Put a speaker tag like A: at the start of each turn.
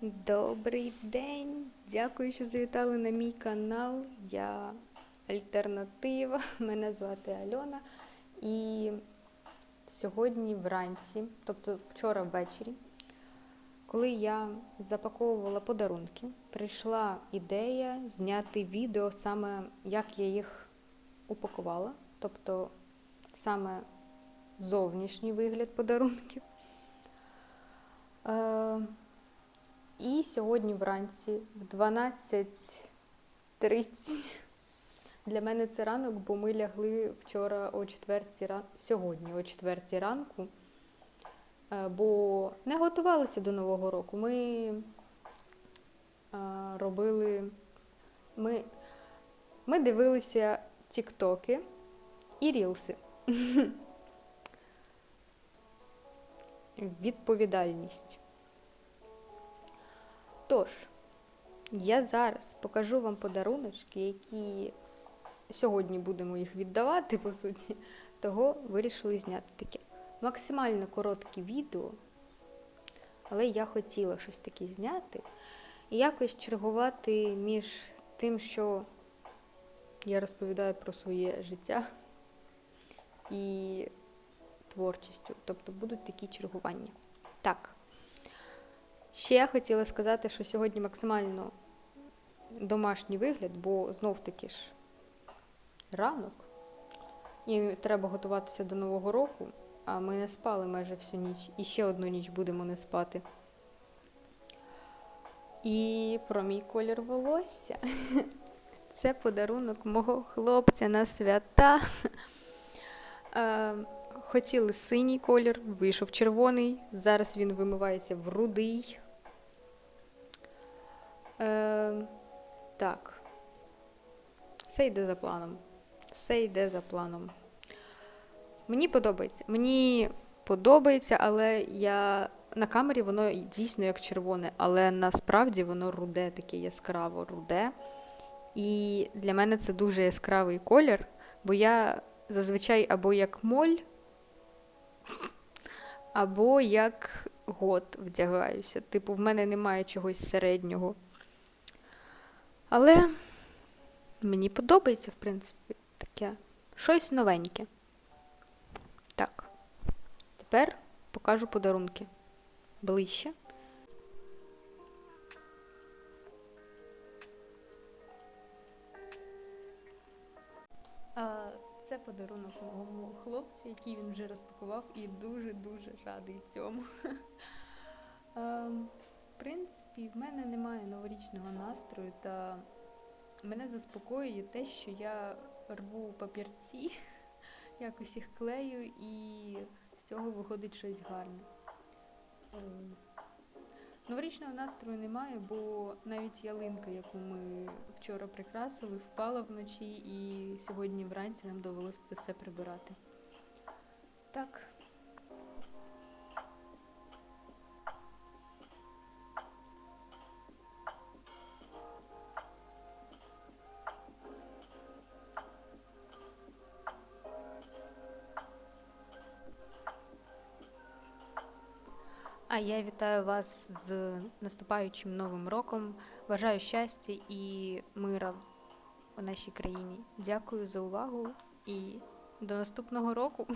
A: Добрий день! Дякую, що завітали на мій канал. Я Альтернатива. Мене звати Альона. І сьогодні вранці, тобто вчора ввечері, коли я запаковувала подарунки, прийшла ідея зняти відео саме, як я їх упакувала, тобто саме зовнішній вигляд подарунків. І сьогодні вранці в 12.30 для мене це ранок, бо ми лягли вчора о 4 ранку, сьогодні о 4 ранку, е, бо не готувалися до Нового року. Ми е, робили, ми, ми дивилися тіктоки і рілси. Відповідальність. Тож, я зараз покажу вам подаруночки, які сьогодні будемо їх віддавати, по суті, того вирішили зняти таке максимально коротке відео, але я хотіла щось таке зняти і якось чергувати між тим, що я розповідаю про своє життя і творчістю. Тобто будуть такі чергування. Так. Ще я хотіла сказати, що сьогодні максимально домашній вигляд, бо знов таки ж ранок. І треба готуватися до Нового року, а ми не спали майже всю ніч. І ще одну ніч будемо не спати. І про мій колір волосся. Це подарунок мого хлопця на свята. Е, Хотіли синій колір, вийшов червоний. Зараз він вимивається в рудий. Е, так. Все йде за планом. Все йде за планом. Мені подобається. Мені подобається, але я на камері воно дійсно як червоне, але насправді воно руде, таке яскраво руде. І для мене це дуже яскравий колір, бо я зазвичай або як моль, або як год вдягаюся. Типу, в мене немає чогось середнього. Але мені подобається, в принципі, таке щось новеньке. Так. Тепер покажу подарунки ближче. Це подарунок моєму хлопцю, який він вже розпакував, і дуже-дуже радий цьому. Ем, В принципі, в мене немає новорічного настрою, та мене заспокоює те, що я рву папірці, якось їх клею, і з цього виходить щось гарне. Ем, Новорічного настрою немає, бо навіть ялинка, яку ми вчора прикрасили, впала вночі, і сьогодні вранці нам довелося це все прибирати. Так. А я вітаю вас з наступаючим новим роком. Бажаю щастя і мира у нашій країні. Дякую за увагу і до наступного року.